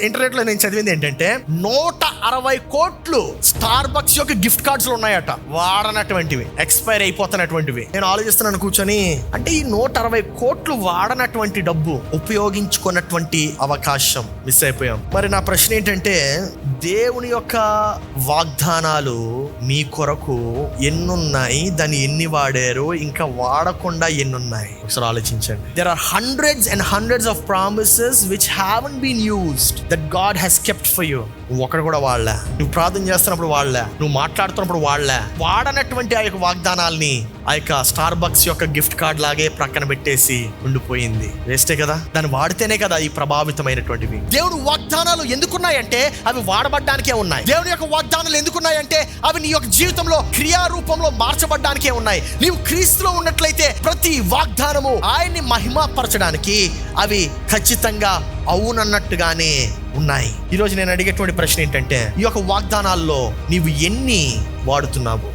ఇంటర్నెట్లో నేను చదివింది ఏంటంటే నూట అరవై కోట్లు స్టార్ బక్స్ యొక్క గిఫ్ట్ కార్డ్స్ ఉన్నాయట. వాడనటువంటివి ఎక్స్పైర్ అయిపోతున్నటువంటివి. నేను ఆలోచిస్తున్నాను కూర్చొని అంటే ఈ నూట అరవై కోట్లు వాడనటువంటి డబ్బు ఉపయోగించుకున్నటువంటి అవకాశం మిస్ అయిపోయాం. మరి నా ప్రశ్న ఏంటంటే దేవుని యొక్క వాగ్దానాలు మీ కొరకు ఎన్నున్నాయి? దాన్ని ఎన్ని వాడారు? ఇంకా వాడకుండా ఎన్నున్నాయి? ఒకసారి ఆలోచించండి. There are hundreds and hundreds of promises which haven't been used that God has kept for you. నువ్వు ఒక్కడ కూడా వాడలే నువ్వు ప్రార్థన చేస్తున్నప్పుడు వాడలే నువ్వు మాట్లాడుతున్నప్పుడు వాడలే వాడనటువంటి ఆ యొక్క వాగ్దానాల్ని ఆ యొక్క స్టార్ బక్స్ యొక్క గిఫ్ట్ కార్డ్ లాగే ప్రక్కన పెట్టేసి ఉండిపోయింది. వేస్టే కదా? దాన్ని వాడితేనే కదా ఈ ప్రభావితమైనటువంటివి. దేవుడు వాగ్దానాలు ఎందుకున్నాయంటే అవి వాడబడ్డానికే ఉన్నాయి. దేవుని యొక్క వాగ్దానాలు ఎందుకున్నాయంటే అవి నీ యొక్క జీవితంలో క్రియారూపంలో మార్చబడ్డానికే ఉన్నాయి. నీవు క్రీస్తులో ఉన్నట్లయితే ప్రతి వాగ్దానము ఆయన్ని మహిమపరచడానికి అవి ఖచ్చితంగా అవునన్నట్టుగానే ఉన్నాయి. ఈరోజు నేను అడిగేటువంటి ప్రశ్న ఏంటంటే ఈ యొక్క వాగ్దానాల్లో నీవు ఎన్ని వాడుతున్నావు?